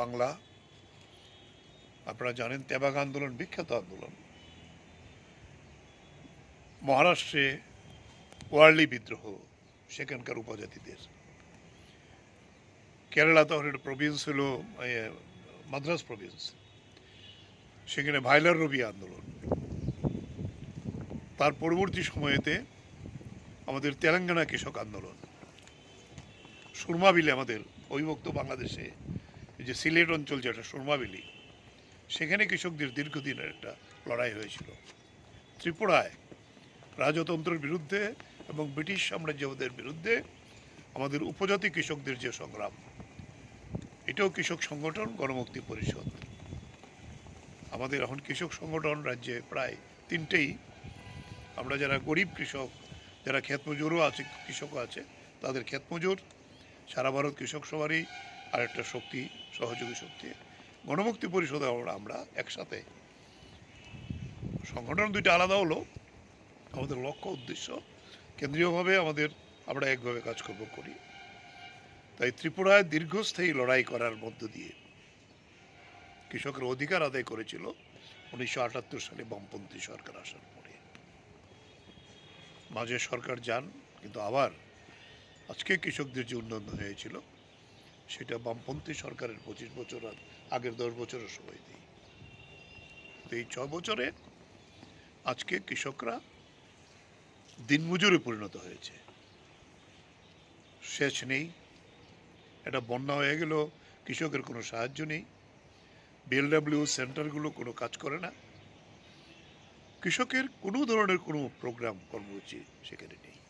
বাংলা। আপনারা জানেন তেবাগ আন্দোলন, বিখ্যাত আন্দোলন। মহারাষ্ট্রে ওয়ার্লি বিদ্রোহ, সেখানকার উপজাতিদের। কেরালা তখন একটা প্রভিন্স হলো মাদ্রাস প্রভিন্স সেখানে ভাইলার রবি আন্দোলন। তার পরবর্তী সময়েতে আমাদের তেলেঙ্গানা কৃষক আন্দোলন। সুরমাবিলি আমাদের অবিভক্ত বাংলাদেশে যে সিলেট অঞ্চল যেটা, সুরমাবিলি, সেখানে কৃষকদের দীর্ঘদিনের একটা লড়াই হয়েছিল। ত্রিপুরায় রাজতন্ত্রের বিরুদ্ধে এবং ব্রিটিশ সাম্রাজ্যবাদের বিরুদ্ধে আমাদের উপজাতি কৃষকদের যে সংগ্রাম, এটাও কৃষক সংগঠন গণমুক্তি পরিষদ। আমাদের এখন কৃষক সংগঠন রাজ্যে প্রায় তিনটেই। আমরা যারা গরিব কৃষক, যারা ক্ষেত মজুরও আছে, কৃষকও আছে, তাদের ক্ষেত মজুর সারা ভারত কৃষক সবারই আরেকটা শক্তি, সহযোগী শক্তি। গণমুক্তি পরিষদে আমরা একসাথে। সংগঠন দুইটা আলাদা হলো। আমাদের লক্ষ্য, উদ্দেশ্য। কেন্দ্রীয়ভাবে আমাদের আমরা একভাবে কাজকর্ম করি। তাই ত্রিপুরায় দীর্ঘস্থায়ী লড়াই করার মধ্য দিয়ে কৃষকের অধিকার আদায় করেছিল উনিশশো আটাত্তর সালে বামপন্থী সরকার আসার পরে। মাঝে সরকার যান, কিন্তু আবার আজকে কৃষকদের যে উন্নয়ন হয়েছিল সেটা বামপন্থী সরকারের পঁচিশ বছর আর আগের দশ বছরের সময় তো এই ছ বছরে আজকে কৃষকরা দিনমজুরে পরিণত হয়েছে। সেচ নেই। এটা বন্যা হয়ে গেল কৃষকের কোনো সাহায্য নেই। বিএলডাব্লিউ সেন্টারগুলো কোনো কাজ করে না। কৃষকের কোনো ধরনের কোনো প্রোগ্রাম কর্মসূচি সেখানে নেই।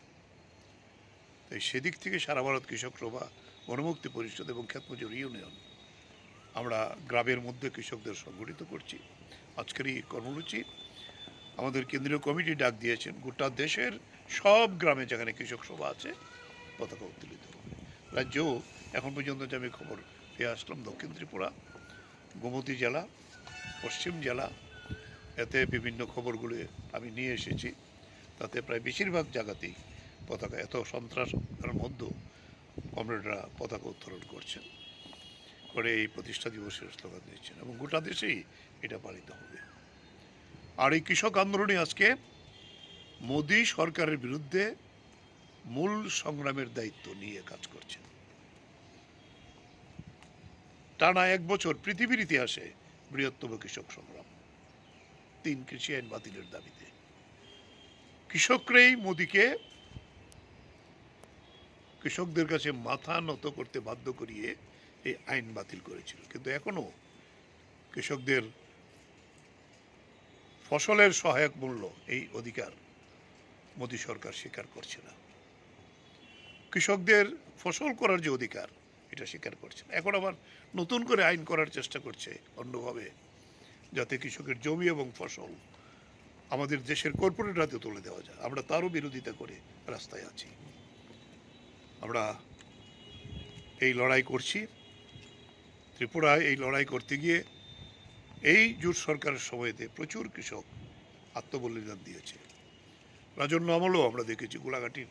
তাই সেদিক থেকে সারা ভারত কৃষক সভা গণমুক্তি পরিষদ এবং খ্যাতমজুর ইউনিয়ন। আমরা গ্রামের মধ্যে কৃষকদের সংগঠিত করছি। আজকের এই কর্মসূচি আমাদের কেন্দ্রীয় কমিটি ডাক দিয়েছেন, গোটা দেশের সব গ্রামে যেখানে কৃষক সভা আছে, পতাকা উত্তোলিত হবে। রাজ্যেও এখন পর্যন্ত যে আমি খবর পেয়ে আসলাম, দক্ষিণ ত্রিপুরা, গোমতী জেলা, পশ্চিম জেলা, এতে বিভিন্ন খবরগুলো আমি নিয়ে এসেছি। তাতে প্রায় বেশিরভাগ জায়গাতেই পতাকা। এত সন্ত্রাসের মধ্যেও কমরেডরা পতাকা উত্তোলন করছেন। করে এই প্রতিষ্ঠা দিবসের স্লোগান দিচ্ছেন এবং গোটা দেশেই এটা পালিত হবে। আর এই কৃষক আন্দোলনে আজকে মোদী সরকারের বিরুদ্ধে মূল সংগ্রামের দায়িত্ব নিয়ে কাজ করছেন। টানা এক বছর পৃথিবীর ইতিহাসে বৃহত্তম কৃষক সংগ্রাম। তিন কৃষি আইন বাতিলের দাবিতে। কৃষকরাই মোদীকে কৃষকদের কাছে মাথা নত করতে বাধ্য করিয়ে এই আইন বাতিল করেছিল। কিন্তু এখনও কৃষকদের ফসলের সহায়ক মূল্য এই অধিকার মোদী সরকার স্বীকার করছে না। কৃষকদের ফসল করার যে অধিকার, এটা স্বীকার করছে না। এখন আবার নতুন করে আইন করার চেষ্টা করছে অন্যভাবে, যাতে কৃষকের জমি এবং ফসল আমাদের দেশের কর্পোরেট হাতে তুলে দেওয়া যায়। আমরা তারও বিরোধিতা করে রাস্তায় আছি। আমরা এই লড়াই করছি। ত্রিপুরায় এই লড়াই করতে গিয়ে এই জুট সরকারের সময়তে প্রচুর কৃষক আত্মবলিদান দিয়েছে। রাজন্য আমলও আমরা দেখেছি গোলাঘাটির